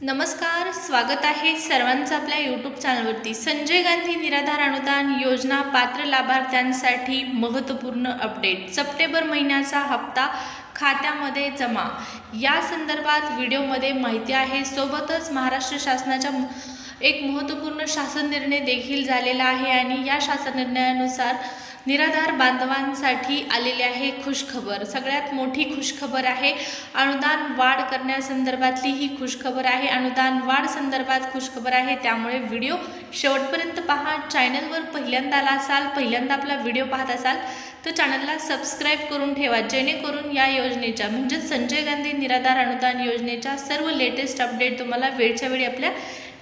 नमस्कार स्वागत आहे सर्वांचं आपल्या यूट्यूब चॅनलवरती संजय गांधी निराधार अनुदान योजना पात्र लाभार्थ्यांसाठी महत्त्वपूर्ण अपडेट सप्टेंबर महिन्याचा हप्ता खात्यामध्ये जमा. या संदर्भात व्हिडिओमध्ये माहिती आहे सोबतच महाराष्ट्र शासनाच्या एक महत्त्वपूर्ण शासन निर्णय देखील झालेला आहे आणि या शासन निर्णयानुसार निराधार बांधवांसाठी आलेली आहे खुशखबर. सगळ्यात मोठी खुशखबर आहे. अनुदान वाढ करण्यासंदर्भातली ही खुशखबर आहे. अनुदान वाढ संदर्भात खुशखबर आहे. त्यामुळे व्हिडिओ शेवटपर्यंत पहा. चॅनलवर पहिल्यांदा आला असाल पहिल्यांदा आपला व्हिडिओ पाहत असाल तर चॅनलला सबस्क्राईब करून ठेवा. जेणेकरून या योजनेच्या म्हणजेच संजय गांधी निराधार अनुदान योजनेच्या सर्व लेटेस्ट अपडेट तुम्हाला वेळच्या वेळी आपल्या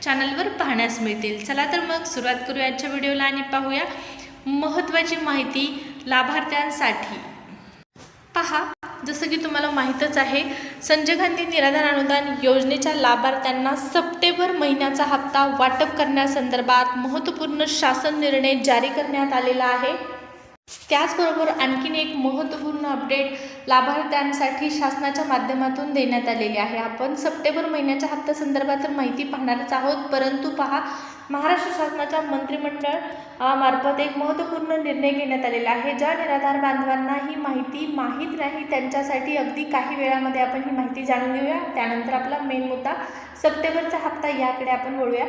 चॅनलवर पाहण्यास मिळतील. चला तर मग सुरुवात करूया आजच्या व्हिडिओला आणि पाहूया. महत्त्वाची माहिती लाभार्थ्यांसाठी. पहा जसं की तुम्हाला माहीतच आहे संजय गांधी निराधार अनुदान योजनेच्या लाभार्थ्यांना सप्टेंबर महिन्याचा हप्ता वाटप करण्यासंदर्भात महत्त्वपूर्ण शासन निर्णय जारी करण्यात आलेला आहे. त्याचबरोबर आणखीन एक महत्त्वपूर्ण अपडेट लाभार्थ्यांसाठी शासनाच्या माध्यमातून देण्यात आलेली आहे. आपण सप्टेंबर महिन्याच्या हप्त्यासंदर्भात तर माहिती पाहणारच आहोत. परंतु पहा महाराष्ट्र शासनाच्या मंत्रिमंडळ मार्फत एक महत्त्वपूर्ण निर्णय घेण्यात आलेला आहे. ज्या निराधार बांधवांना ही माहिती माहीत नाही त्यांच्यासाठी अगदी काही वेळामध्ये आपण ही माहिती जाणून घेऊया. त्यानंतर आपला मेन मुद्दा सप्टेंबरचा हप्ता याकडे आपण वळूया.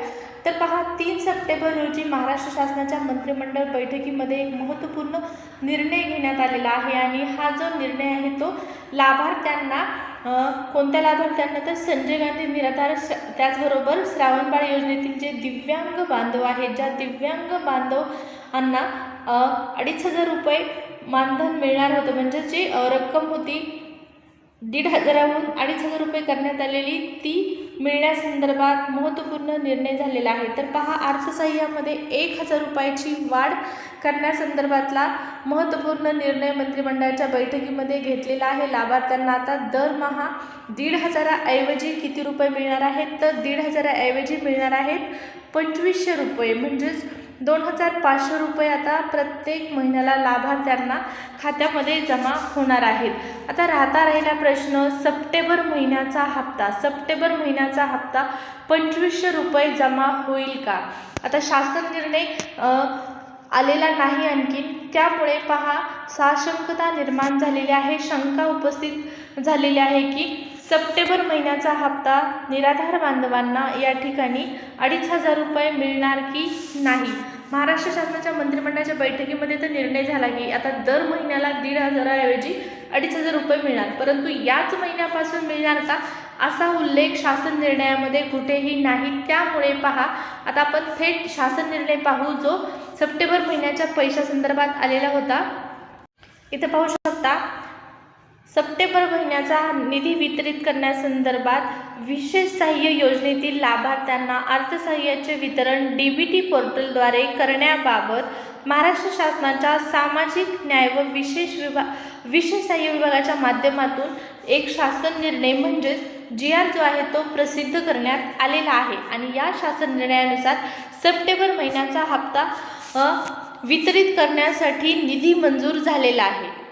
तर पहा तीन सप्टेंबर रोजी महाराष्ट्र शासनाच्या मंत्रिमंडळ बैठकीमध्ये एक महत्त्वपूर्ण निर्णय घेण्यात आलेला आहे आणि हा जो निर्णय आहे तो लाभार्थ्यांना कोणत्या कोणत्या लाभार्थ्यांना तर संजय गांधी निराधार श- त्याचबरोबर श्रावणबाळ योजनेतील जे दिव्यांग बांधव आहेत ज्या दिव्यांग बांधवांना अडीच हजार रुपये मानधन मिळणार होतं. म्हणजे जी रक्कम होती दीड हजाराहून अडीच हजार रुपये करण्यात आलेली ती मिळण्यासंदर्भात महत्त्वपूर्ण निर्णय झालेला आहे. तर पहा अर्थसहाय्यामध्ये एक हजार रुपयाची वाढ करण्यासंदर्भातला महत्त्वपूर्ण निर्णय मंत्रिमंडळाच्या बैठकीमध्ये घेतलेला आहे. लाभार्थ्यांना आता दरमहा दीड हजाराऐवजी किती रुपये मिळणार आहेत? तर दीड हजाराऐवजी मिळणार आहेत पंचवीसशे रुपये म्हणजेच दोन हजार पाचशे रुपये आता प्रत्येक महिन्याला लाभार्थ्यांना खात्यामध्ये जमा होणार आहेत. आता राहता राहिला प्रश्न सप्टेंबर महिन्याचा हप्ता सप्टेंबर महिन्याचा हप्ता पंचवीसशे रुपये जमा होईल का? आता शासन निर्णय आलेला नाही आणखीन त्यामुळे पहा साशंकता निर्माण झालेली आहे शंका उपस्थित झालेली आहे की सप्टेंबर महिन्याचा हप्ता निराधार बांधवांना या ठिकाणी अडीच हजार रुपये मिळणार की नाही? महाराष्ट्र शासनाच्या मंत्रिमंडळाच्या बैठकीमध्ये तर निर्णय झाला की आता दर महिन्याला दीड हजाराऐवजी अडीच हजार रुपये मिळणार. परंतु याच महिन्यापासून मिळणार का? असा उल्लेख शासन निर्णयामध्ये कुठेही नाही. त्यामुळे पहा आता आपण थेट शासन निर्णय पाहू जो सप्टेंबर महिन्याच्या पैशासंदर्भात आलेला होता. इथं पाहू शकता सप्टेंबर महिन्याचा निधी वितरित करण्यासंदर्भात विशेष सहाय्य योजनेतील लाभार्थ्यांना अर्थसहाय्याचे वितरण डी बी टी पोर्टलद्वारे करण्याबाबत महाराष्ट्र शासनाच्या सामाजिक न्याय व विशेष विभाग विशेष सहाय्य विभागाच्या माध्यमातून एक शासन निर्णय म्हणजेच जी आर जो आहे तो प्रसिद्ध करण्यात आलेला आहे. आणि या शासन निर्णयानुसार सप्टेंबर महिन्याचा हप्ता वितरित करण्यासाठी निधी मंजूर झालेला आहे.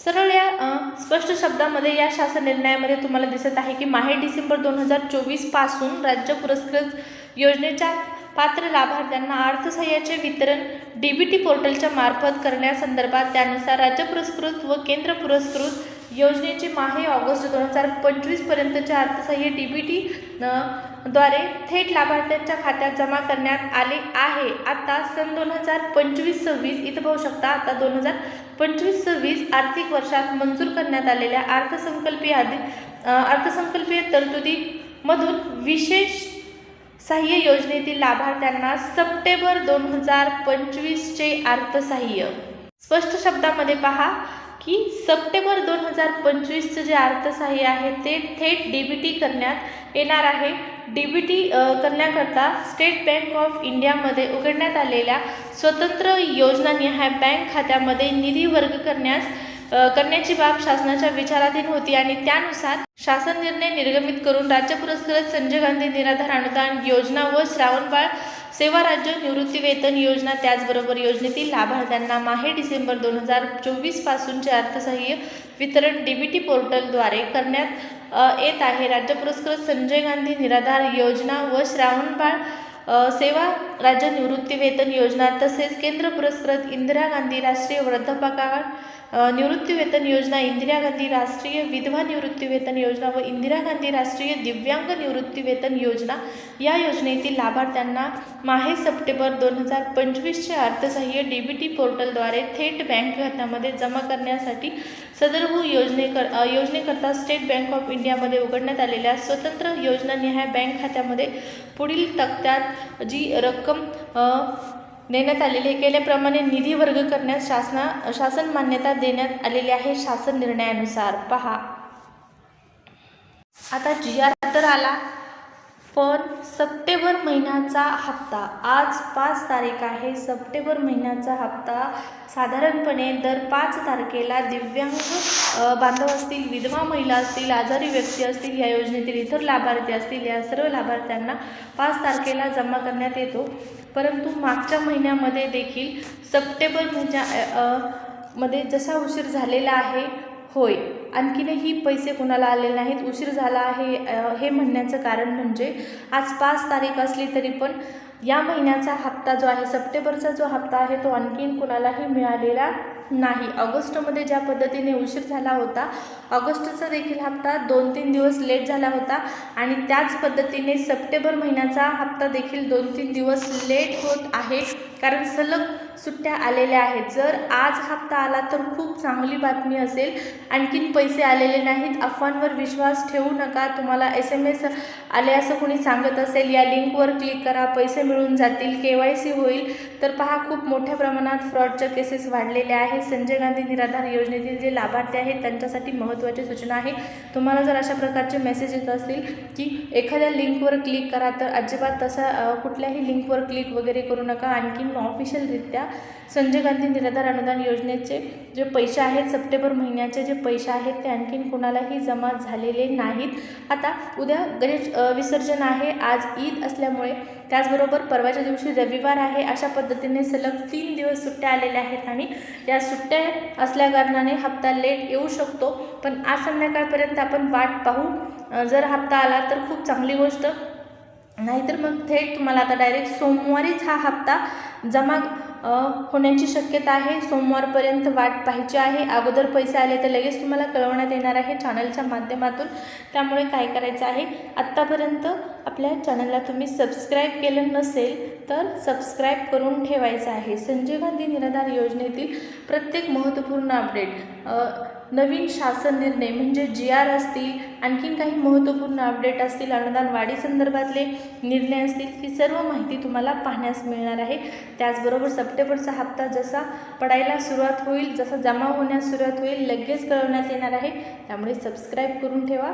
सरळ या स्पष्ट शब्दामध्ये या शासन निर्णयामध्ये तुम्हाला दिसत आहे की माहे डिसेंबर दोन हजार चोवीसपासून राज्य पुरस्कृत योजनेच्या पात्र लाभार्थ्यांना अर्थसहाय्याचे वितरण डी बी टी पोर्टलच्या मार्फत करण्यासंदर्भात त्यानुसार राज्य पुरस्कृत व केंद्र पुरस्कृत योजनेचे माहे ऑगस्ट दोन हजार पंचवीसपर्यंतचे अर्थसहाय्य डी बी टी द्वारे थेट लाभार्थ्यांच्या खात्यात जमा करण्यात आले आहे. आता सन दोन हजार पंचवीस सव्वीस इथं पाहू शकता आता दोन हजार पंचवीस सव्वीस आर्थिक वर्षात मंजूर करण्यात आलेल्या अर्थसंकल्पीय आधी अर्थसंकल्पीय तरतुदीमधून विशेष सहाय्य योजनेतील लाभार्थ्यांना सप्टेंबर दोन हजार पंचवीसचे अर्थसहाय्य. स्पष्ट शब्दामध्ये पहा की सप्टेंबर दोन हजार पंचवीसचं जे अर्थसहाय्य आहे ते थेट डी बी टी करण्यात येणार आहे. डी बी टी करण्याकरता स्टेट बँक ऑफ इंडियामध्ये उघडण्यात आलेल्या स्वतंत्र योजनानिहाय बँक खात्यामध्ये निधी वर्ग करण्यास करण्याची बाब शासनाच्या विचाराधीन होती आणि त्यानुसार शासन निर्णय निर्गमित करून राज्य पुरस्कृत संजय गांधी निराधार अनुदान योजना व श्रावणबाळ सेवा राज्य निवृत्तीवेतन योजना त्याचबरोबर योजनेतील लाभार्थ्यांना माहे डिसेंबर दोन हजार चोवीसपासूनचे अर्थसहाय्य वितरण डी बी टी पोर्टलद्वारे करण्यात येत आहे. राज्य पुरस्कृत संजय गांधी निराधार योजना व श्रावणबाळ सेवा राज्य निवृत्तीवेतन योजना तसेच केंद्र पुरस्कृत इंदिरा गांधी राष्ट्रीय वृद्धापकाळ निवृत्तीवेतन योजना इंदिरा गांधी राष्ट्रीय विधवा निवृत्तीवेतन योजना व इंदिरा गांधी राष्ट्रीय दिव्यांग निवृत्तीवेतन योजना या योजनेतील लाभार्थ्यांना माहे सप्टेंबर दोन हजार पंचवीसचे अर्थसहाय्य डी बी टी पोर्टलद्वारे थेट बँक खात्यामध्ये जमा करण्यासाठी सदरभू योजनेकर योजनेकरता स्टेट बँक ऑफ इंडियामध्ये उघडण्यात आलेल्या स्वतंत्र योजनानिहाय बँक खात्यामध्ये पुढील तक्त्यात जी रक्कम देण्यात आलेली आहे केल्याप्रमाणे निधी वर्ग करण्यास शासना शासन मान्यता देण्यात आलेली आहे शासन निर्णयानुसार. पहा. आता जी आर तर आला. पण सप्टेंबर महिन्याचा हप्ता. आज पाच तारीख आहे. सप्टेंबर महिन्याचा हप्ता साधारणपणे दर पाच तारखेला दिव्यांग बांधव असतील विधवा महिला असतील आजारी व्यक्ती असतील या योजनेतील इतर लाभार्थी असतील या सर्व लाभार्थ्यांना पाच तारखेला जमा करण्यात येतो. परंतु मागच्या महिन्यामध्ये देखील सप्टेंबर म्हणजे, महिन्या मध्ये जसा उशीर झालेला आहे होय. आणखीनही पैसे कोणाला आलेले नाहीत उशीर झाला आहे हे म्हणण्याचं कारण म्हणजे आज पाच तारीख असली तरी पण या महिन्याचा हप्ता जो आहे सप्टेंबरचा जो हप्ता आहे तो आणखीन कुणालाही मिळालेला नाही. ऑगस्टमध्ये ज्या पद्धतीने उशीर झाला होता ऑगस्टचा देखील हप्ता दोन तीन दिवस लेट झाला होता आणि त्याच पद्धतीने सप्टेंबर महिन्याचा हप्ता देखील दोन तीन दिवस लेट होत आहे. कारण सलग सुट्ट्या आलेल्या आहेत. जर आज हप्ता आला तर खूप चांगली बातमी असेल. आणखीन पैसे आलेले नाहीत. अफवांवर विश्वास ठेवू नका. तुम्हाला एस एम एस आले असं कोणी सांगत असेल या लिंकवर क्लिक करा. पैसे मिळून जातील. के वाय सी होईल. तर पहा खूप मोठ्या प्रमाणात फ्रॉडच्या केसेस वाढलेल्या आहेत. संजय गांधी निराधार योजनेतील जे लाभार्थी आहेत त्यांच्यासाठी महत्त्वाची सूचना आहे. तुम्हाला जर अशा प्रकारचे मेसेज येत असतील की एखाद्या लिंकवर क्लिक करा तर अजिबात तसा कुठल्याही लिंकवर क्लिक वगैरे करू नका. आणखीन ऑफिशियलरित्या संजय गांधी निराधार अनुदान योजनेचे जे पैसे आहेत सप्टेंबर महिन्याचे जे पैसे आहेत ते आणखीन कुणालाही जमा झालेले नाहीत. आता उद्या गणेश विसर्जन आहे आज ईद असल्यामुळे त्याचबरोबर परवाच्या दिवशी रविवार आहे अशा पद्धतीने सलग तीन दिवस सुट्ट्या आलेल्या आहेत आणि या सुट्ट्या असल्याकारणाने हप्ता लेट येऊ शकतो. पण आज संध्याकाळपर्यंत आपण वाट पाहू. जर हप्ता आला तर खूप चांगली गोष्ट. नाहीतर मग थेट तुम्हाला आता डायरेक्ट सोमवारीच हा हप्ता जमा होण्याची शक्यता आहे. सोमवारपर्यंत वाट पाहायची आहे. अगोदर पैसे आले तर लगेच तुम्हाला कळवण्यात येणार आहे चॅनलच्या माध्यमातून. त्यामुळे काय करायचं आहे? आत्तापर्यंत आपल्या चॅनलला तुम्ही सबस्क्राईब केलं नसेल तर सबस्क्राईब करून ठेवायचं आहे. संजय गांधी निराधार योजनेतील प्रत्येक महत्त्वपूर्ण अपडेट. नवीन शासन निर्णय म्हणजे जी आर असतील आणखीन काही महत्त्वपूर्ण अपडेट असतील अनुदान वाढी संदर्भातले निर्णय असतील ही सर्व माहिती तुम्हाला पाहण्यास मिळणार आहे. त्याचबरोबर सप्टेंबरचा हप्ता जसा पडायला सुरुवात होईल जसा जमा होण्यास सुरुवात होईल लगेच कळवण्यात येणार आहे. त्यामुळे सबस्क्राईब करून ठेवा.